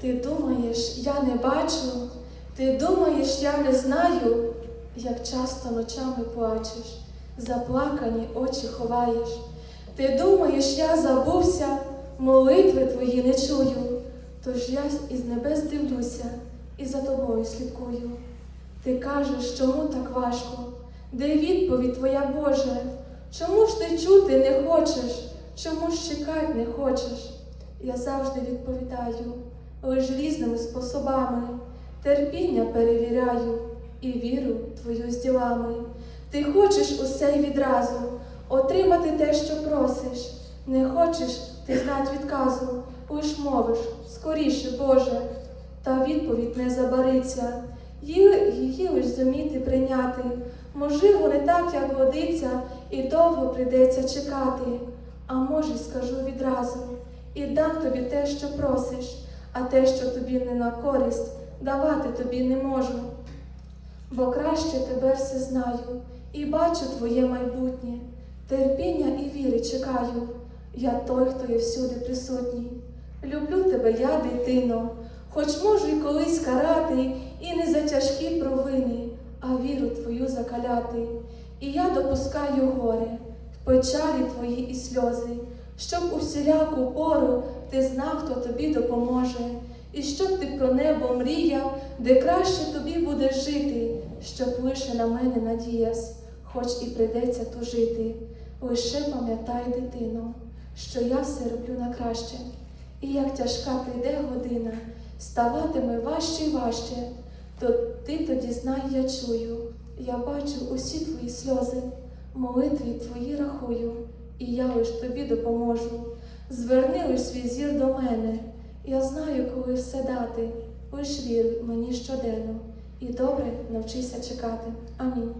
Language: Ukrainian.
Ти думаєш, я не бачу, ти думаєш, я не знаю, як часто ночами плачеш, заплакані очі ховаєш. Ти думаєш, я забувся, молитви твої не чую, тож я із небес дивлюся і за тобою слідкую. Ти кажеш, чому так важко? Де відповідь твоя Боже? Чому ж ти чути не хочеш? Чому ж чекать не хочеш? Я завжди відповідаю, лиш різними способами. Терпіння перевіряю і віру твою з ділами. Ти хочеш усе й відразу, отримати те, що просиш. Не хочеш ти знать відказу, лиш мовиш, скоріше, Боже. Та відповідь не забариться, її, її лиш зуміти прийняти. Можливо, не так, як годиться, і довго прийдеться чекати. А може, скажу відразу, і дам тобі те, що просиш, а те, що тобі не на користь, давати тобі не можу. Бо краще тебе все знаю і бачу твоє майбутнє, терпіння і віри чекаю. Я той, хто є всюди присутній. Люблю тебе, я, дитино, хоч можу й колись карати, і не за тяжкі провини, а віру твою закаляти. І я допускаю горе, в печалі твої і сльози, щоб у всіляку пору ти знав, хто тобі допоможе, і щоб ти про небо мріяв, де краще тобі буде жити, щоб лише на мене надіяс, хоч і прийдеться тужити. Лише пам'ятай, дитино, що я все роблю на краще, і як тяжка прийде година, ставатиме важче й важче, то ти тоді знай, я чую, я бачу усі твої сльози, молитві твої рахую, і я лиш тобі допоможу. Зверни лиш свій зір до мене, я знаю, коли все дати, лиш вір мені щоденно, і добре навчися чекати. Амінь.